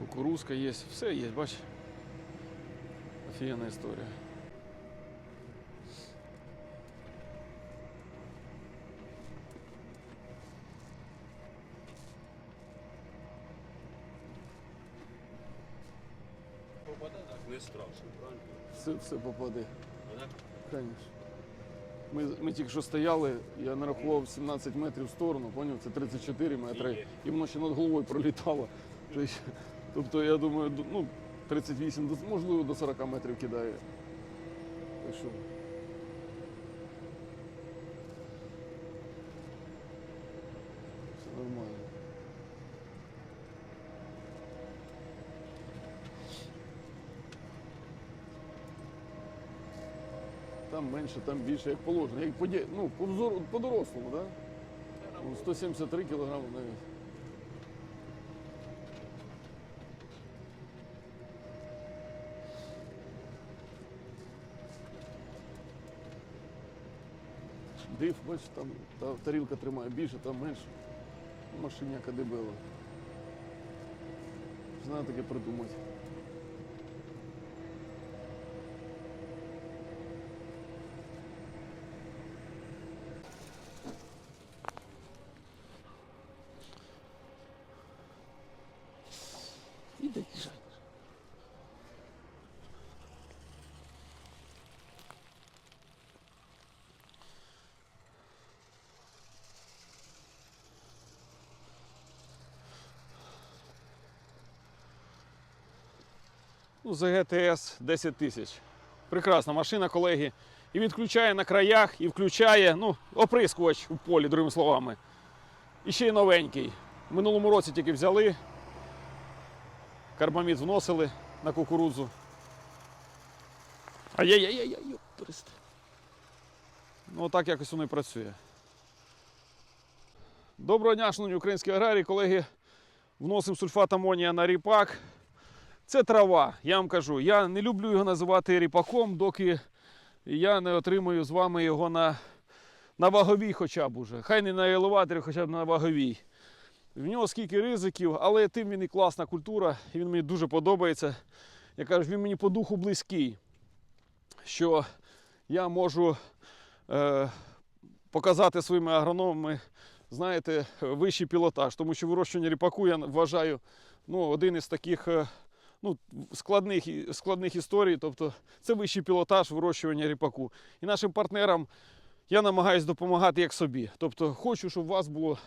Кукурузка є, все є, бач. Офігенна історія. Попаде так не страшно, правильно? Все, все попаде. Звісно. Ми, ми тільки що стояли, я нарахував 17 метрів в сторону, поняв? Це 34 метри, і воно ще над головою пролітало. Тобто, я думаю, ну, 38, можливо, до 40 метрів кидає. Так що. Все нормально. Там менше, там більше, як положено. Як по, ну, по, по дорослому? Да? 173 кілограми навіть. Див, бачиш, там та, тарілка тримає більше, там менше. Машиняка дебела. Знаю таке придумати. Іди, їжджай. Ну, ЗГТС 10 тисяч. Прекрасна машина, колеги. І відключає на краях, і включає, ну, оприскувач у полі, другими словами. І ще й новенький. В минулому році тільки взяли. Карбамід вносили на кукурудзу. Ай-яй-яй-яй, йоперест. Ну, отак якось воно і працює. Доброго дня, шановні українські аграрії, колеги. Вносимо сульфат амонія на ріпак. Це трава, я вам кажу. Я не люблю його називати ріпаком, доки я не отримую з вами його на, на ваговій хоча б уже. Хай не на елеваторі, хоча б на ваговій. В нього скільки ризиків, але тим він і класна культура, і він мені дуже подобається. Я кажу, він мені по духу близький, що я можу е, показати своїми агрономами, знаєте, вищий пілотаж, тому що вирощування ріпаку я вважаю ну, один із таких е, ну, складних, складних історій. Тобто це вищий пілотаж вирощування ріпаку. І нашим партнерам я намагаюся допомагати як собі. Тобто хочу, щоб у вас було